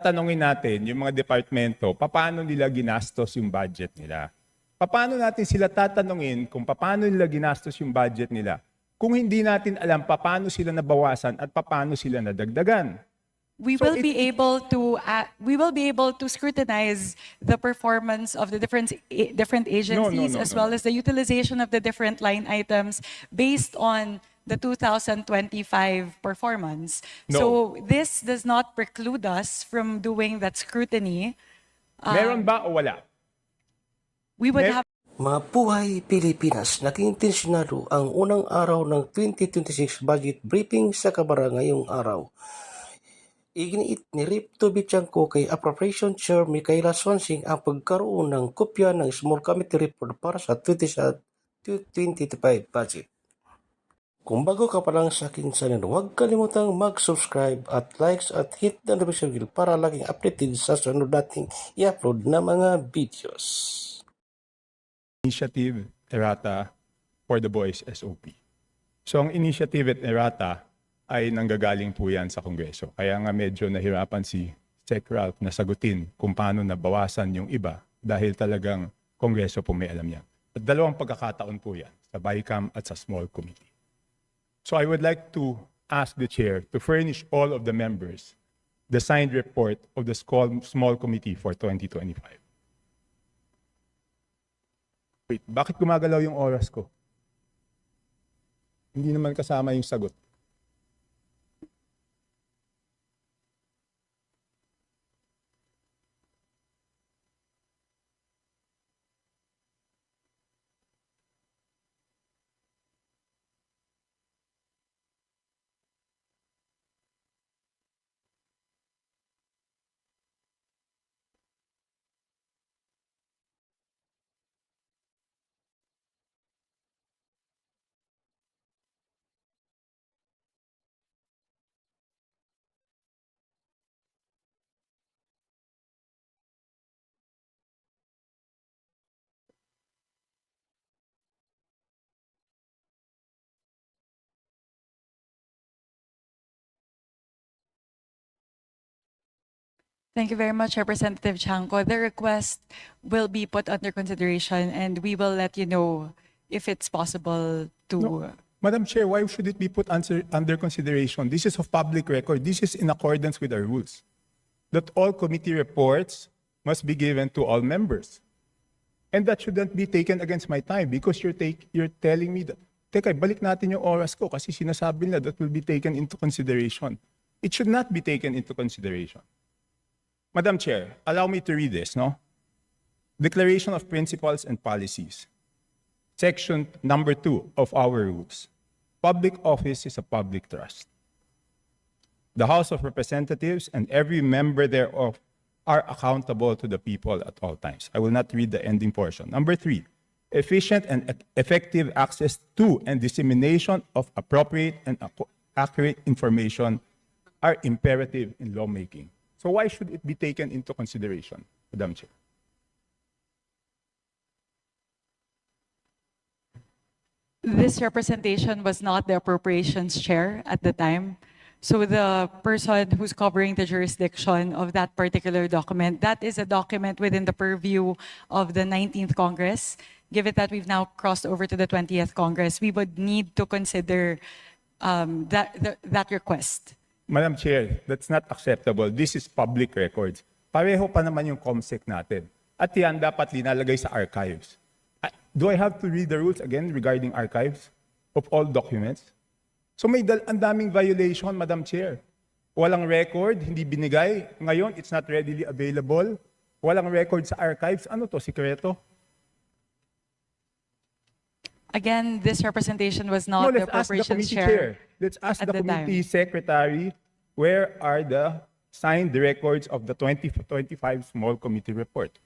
tanongin natin yung mga departamento, paano nila ginastos yung budget nila. Paano natin sila tatanungin kung paano nila ginastos yung budget nila kung hindi natin alam paano sila nabawasan at paano sila nadagdagan. We So will it- be able to uh, we will be able to scrutinize the performance of the different different agencies no, as no. well as the utilization of the different line items based on the 2025 performance. No. So this does not preclude us from doing that scrutiny. Meron ba o wala? We would Mer- have Mabuhay Pilipinas, naging tensyonado ang unang araw ng 2026 budget briefing sa Kabara ngayong araw. Iginiit ni Rip Tobichanko kay Appropriation Chair Michaela Swansing ang pagkaroon ng kopya ng Small Committee Report para sa 2025 budget. Kung bago ka pa lang sa akin channel, huwag kalimutang mag-subscribe at likes at hit the notification bell para laging updated sa sunod nating i-upload na mga videos. Initiative Errata for the Boys SOP. So ang initiative at Errata ay nanggagaling po yan sa Kongreso. Kaya nga medyo nahirapan si Sec Ralph na sagutin kung paano nabawasan yung iba dahil talagang Kongreso po may alam yan. At dalawang pagkakataon po yan, sa BICAM at sa Small Committee. So I would like to ask the chair to furnish all of the members the signed report of the small, small committee for 2025. Wait, bakit gumagalaw yung oras ko? Hindi naman kasama yung sagot. Thank you very much, Representative Chanco. The request will be put under consideration and we will let you know if it's possible to. No. Madam Chair, why should it be put under, under consideration? This is of public record. This is in accordance with our rules. That all committee reports must be given to all members. And that shouldn't be taken against my time because you're, take, you're telling me that, teka, balik natin yung oras ko kasi sinasabi nila that will be taken into consideration. It should not be taken into consideration. Madam Chair, allow me to read this, no? Declaration of Principles and Policies. Section number two of our rules. Public office is a public trust. The House of Representatives and every member thereof are accountable to the people at all times. I will not read the ending portion. Number three, efficient and effective access to and dissemination of appropriate and accurate information are imperative in lawmaking. So why should it be taken into consideration, Madam Chair? This representation was not the appropriations chair at the time. So the person who's covering the jurisdiction of that particular document, that is a document within the purview of the 19th Congress. Given that we've now crossed over to the 20th Congress, we would need to consider um, that, the- that request. Madam Chair, that's not acceptable. This is public records. Pareho pa naman yung COMSEC natin. At yan dapat linalagay sa archives. Do I have to read the rules again regarding archives of all documents? So may dal ang daming violation, Madam Chair. Walang record, hindi binigay. Ngayon, it's not readily available. Walang record sa archives. Ano to, sikreto? Again, this representation was No, not the let's ask the appropriations committee chair. chair. Let's ask at the the time. committee secretary, where are the signed records of the 2025 small committee report?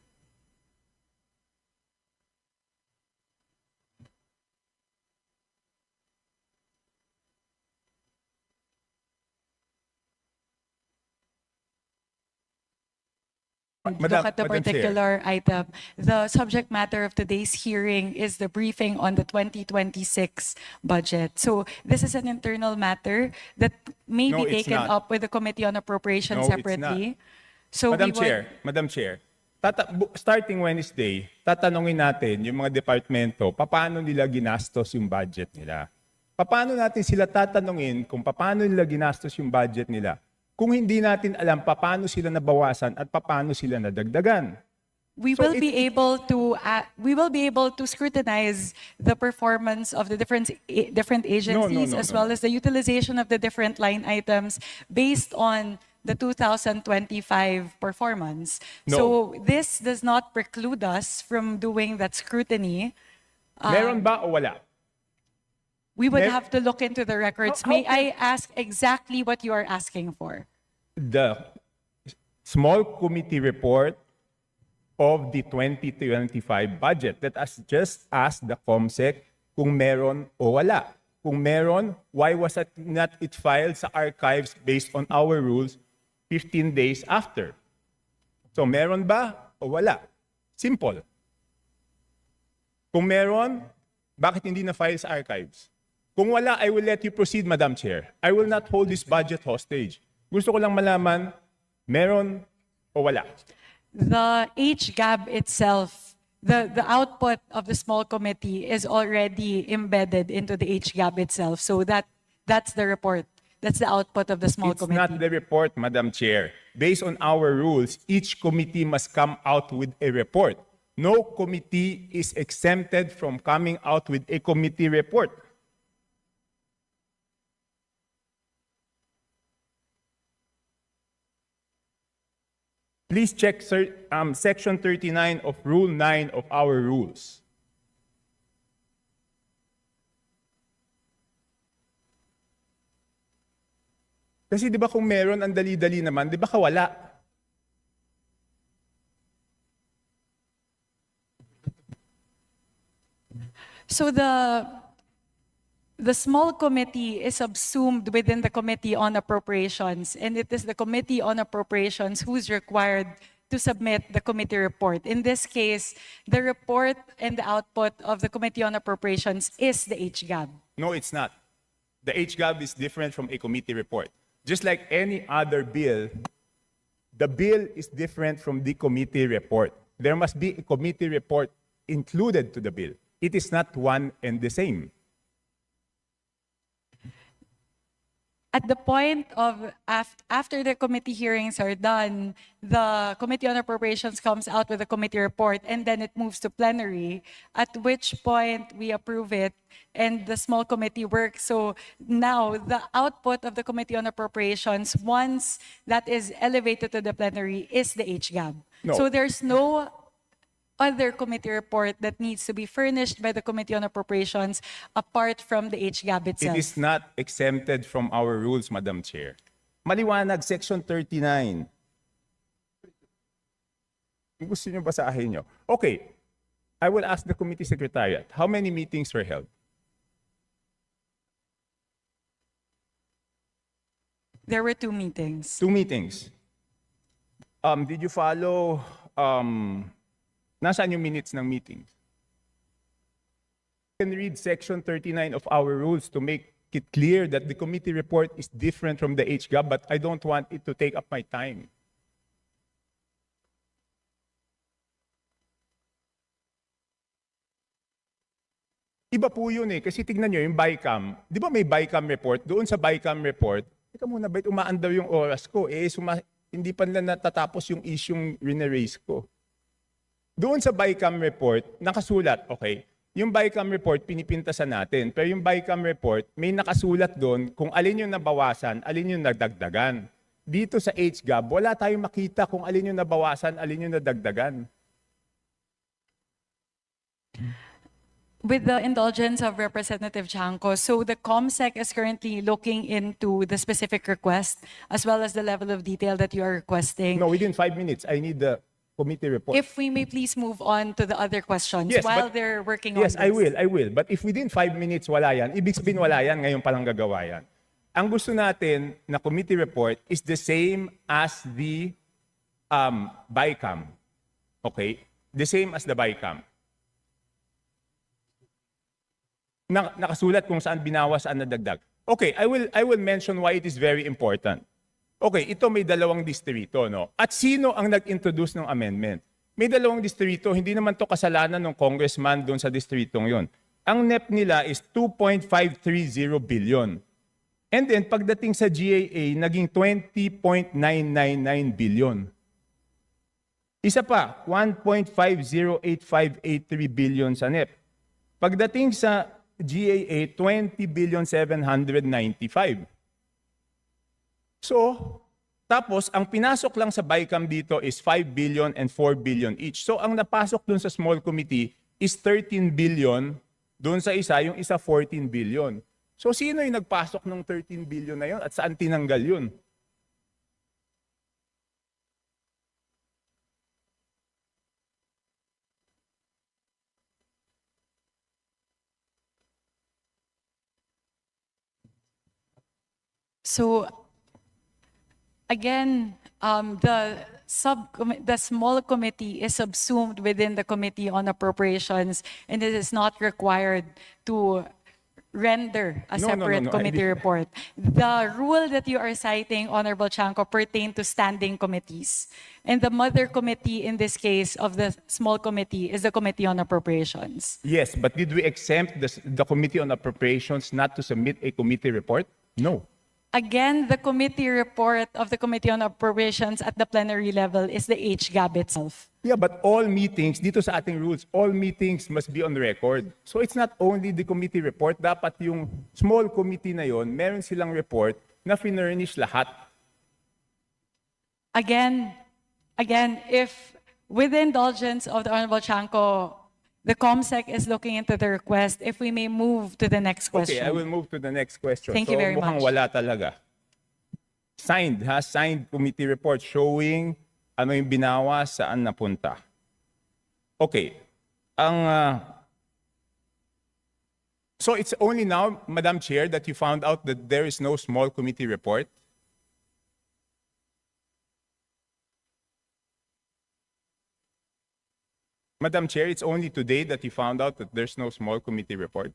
Look at the Madam Chair. particular item. The subject matter of today's hearing is the briefing on the 2026 budget. So this is an internal matter that may No, be it's taken not. up with the Committee on Appropriations No, it's not. separately. So Madam we would- Chair, Madam Chair, tata- bu- starting Wednesday, tatanungin natin yung mga departamento, paano nila ginastos yung budget nila. Paano natin sila tatanungin kung paano nila ginastos yung budget nila kung hindi natin alam paano sila nabawasan at paano sila nadagdagan. We So will it- be able to uh, we will be able to scrutinize the performance of the different a- different agencies no, as no, well no. as the utilization of the different line items based on the 2025 performance. No. So this does not preclude us from doing that scrutiny. Meron ba o wala? We would Mer- have to look into the records. How- May how I ask exactly what you are asking for? The small committee report of the 2025 budget. Let us just ask the COMSEC kung meron o wala. Kung meron, why was it not it filed sa archives based on our rules 15 days after? So meron ba o wala? Simple. Kung meron, bakit hindi na file sa archives? Kung wala, I will let you proceed, Madam Chair. I will not hold this budget hostage. Gusto ko lang malaman, meron o wala. The HGAB itself, the, the output of the small committee is already embedded into the HGAB itself. So that that's the report. That's the output of the small It's committee. not the report, Madam Chair. Based on our rules, each committee must come out with a report. No committee is exempted from coming out with a committee report. Please check um, section 39 of Rule 9 of our rules. Kasi di ba kung meron, ang dali-dali naman, di ba kawala? So the the small committee is subsumed within the Committee on Appropriations, and it is the Committee on Appropriations who's required to submit the committee report. In this case, the report and the output of the Committee on Appropriations is the HGAB. No, it's not. The HGAB is different from a committee report. Just like any other bill, the bill is different from the committee report. There must be a committee report included to the bill. It is not one and the same. At the point of after the committee hearings are done, the Committee on Appropriations comes out with a committee report and then it moves to plenary, at which point we approve it and the small committee works. So now the output of the Committee on Appropriations, once that is elevated to the plenary, is the HGAB. No. So there's no other committee report that needs to be furnished by the Committee on Appropriations apart from the HGAB It itself. is not exempted from our rules, Madam Chair. Maliwanag, Section 39. Gusto niyo basahin niyo? Okay. I will ask the committee secretariat, how many meetings were held? There were two meetings. Two meetings. Um, did you follow, um, nasaan yung minutes ng meetings? You can read section 39 of our rules to make it clear that the committee report is different from the HGAB, but I don't want it to take up my time. Iba po yun eh. Kasi tignan nyo, yung BICAM, di ba may BICAM report? Doon sa BICAM report, teka muna, ba't umaandaw yung oras ko? Eh, suma, hindi pa nila natatapos yung isyong rineraise ko. Doon sa BICAM report, nakasulat, okay, yung BICAM report, pinipintasan natin. Pero yung BICAM report, may nakasulat doon kung alin yung nabawasan, alin yung nagdagdagan. Dito sa HGAB, wala tayong makita kung alin yung nabawasan, alin yung nadagdagan. With the indulgence of Representative Chanco, so the COMSEC is currently looking into the specific request as well as the level of detail that you are requesting. No, within five minutes, I need the committee report. If we may please move on to the other questions Yes, while but- they're working on Yes, this. I will, I will. But if within five minutes wala yan, ibig sabihin wala yan, ngayon palang gagawa yan. Ang gusto natin na committee report is the same as the um, BICAM. Okay? The same as the BICAM. Na, nakasulat kung saan binawas, saan nadagdag. Okay, I will, I will mention why it is very important. Okay, ito may dalawang distrito, no? At sino ang nag-introduce ng amendment? May dalawang distrito, hindi naman to kasalanan ng congressman doon sa distritong yon. Ang NEP nila is 2.530 billion. And then pagdating sa GAA, naging 20.999 billion. Isa pa, 1.508583 billion sa NEP. Pagdating sa GAA, 20 billion 795. So, tapos ang pinasok lang sa BICAM dito is 5 billion and 4 billion each. So ang napasok dun sa small committee is 13 billion, dun sa isa yung isa 14 billion. So sino yung nagpasok ng 13 billion na yun at saan tinanggal yun? So again, um, the sub the small committee is subsumed within the committee on appropriations, and it is not required to render a No, no, no, separate no, I committee did- report. The rule that you are citing, Honorable Chanco, pertain to standing committees. And the mother committee in this case of the small committee is the Committee on Appropriations. Yes, but did we exempt the, the Committee on Appropriations not to submit a committee report? No. Again, the committee report of the Committee on Appropriations at the plenary level is the HGAB itself. Yeah, but all meetings, dito sa ating rules, all meetings must be on record. So it's not only the committee report, dapat yung small committee na yon, meron silang report na finurnish lahat. Again, again, if with the indulgence of the Honorable Chanco, the COMSEC is looking into the request, if we may move to the next Okay, I question. will move to the next question. Thank so, you very much. wala talaga. Signed, ha? Signed committee report showing ano yung binawa, saan napunta. Okay. Ang... ah, so it's only now, Madam Chair, that you found out that there is no small committee report? Madam Chair, it's only today that you found out that there's no small committee report?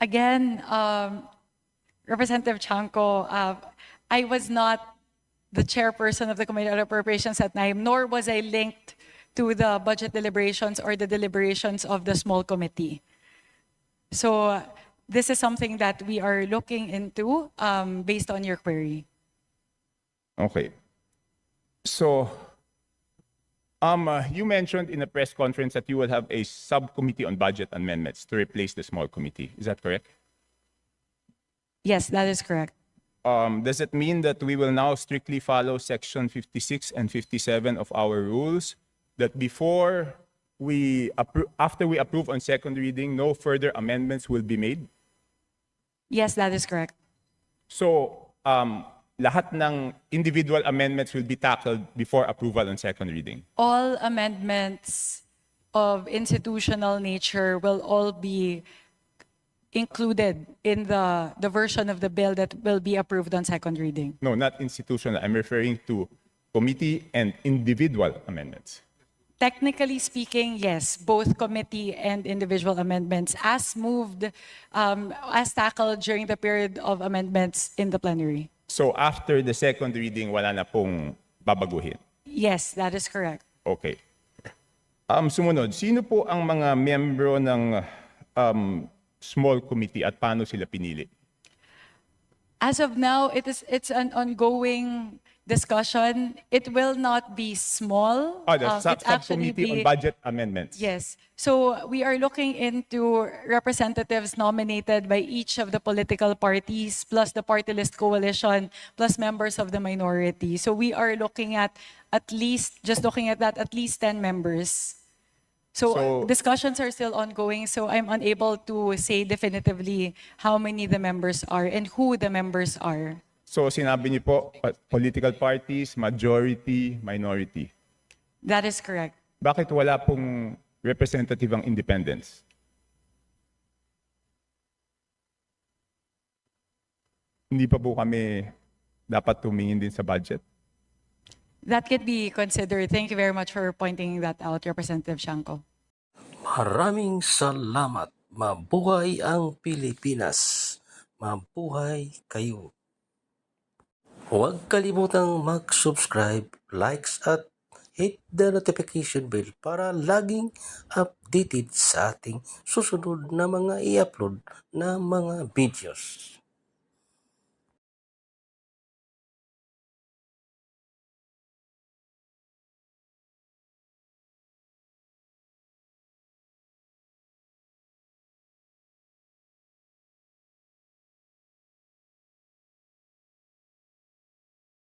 Again, um, Representative Chanco, uh, I was not the chairperson of the Committee on Appropriations at time, nor was I linked to the budget deliberations or the deliberations of the small committee. So uh, this is something that we are looking into um, based on your query. Okay. So, um, uh, you mentioned in a press conference that you will have a subcommittee on budget amendments to replace the small committee. Is that correct? Yes, that is correct. Um, does it mean that we will now strictly follow section 56 and 57 of our rules? That before we after we approve on second reading, no further amendments will be made? Yes, that is correct. So, um, lahat ng individual amendments will be tackled before approval on second reading. All amendments of institutional nature will all be included in the, the version of the bill that will be approved on second reading. No, not institutional. I'm referring to committee and individual amendments. Technically speaking, yes, both committee and individual amendments as moved, um, as tackled during the period of amendments in the plenary. So after the second reading, wala na pong babaguhin. Yes, that is correct. Okay. Um, sumunod, sino po ang mga miyembro ng um, small committee at paano sila pinili? As of now, it is, it's an ongoing discussion. It will not be small. Oh, the Um, sub- it's actually subcommittee on be- budget amendments. Yes. So we are looking into representatives nominated by each of the political parties, plus the party list coalition, plus members of the minority. So we are looking at at least, just looking at that, at least 10 members. So, So- discussions are still ongoing, so I'm unable to say definitively how many the members are and who the members are. So sinabi niyo po, political parties, majority, minority. That is correct. Bakit wala pong representative ang independents? Hindi pa po kami dapat tumingin din sa budget? That could be considered. Thank you very much for pointing that out, Representative Shanko. Maraming salamat. Mabuhay ang Pilipinas. Mabuhay kayo. Huwag kalimutang mag-subscribe, likes at hit the notification bell para laging updated sa ating susunod na mga i-upload na mga videos.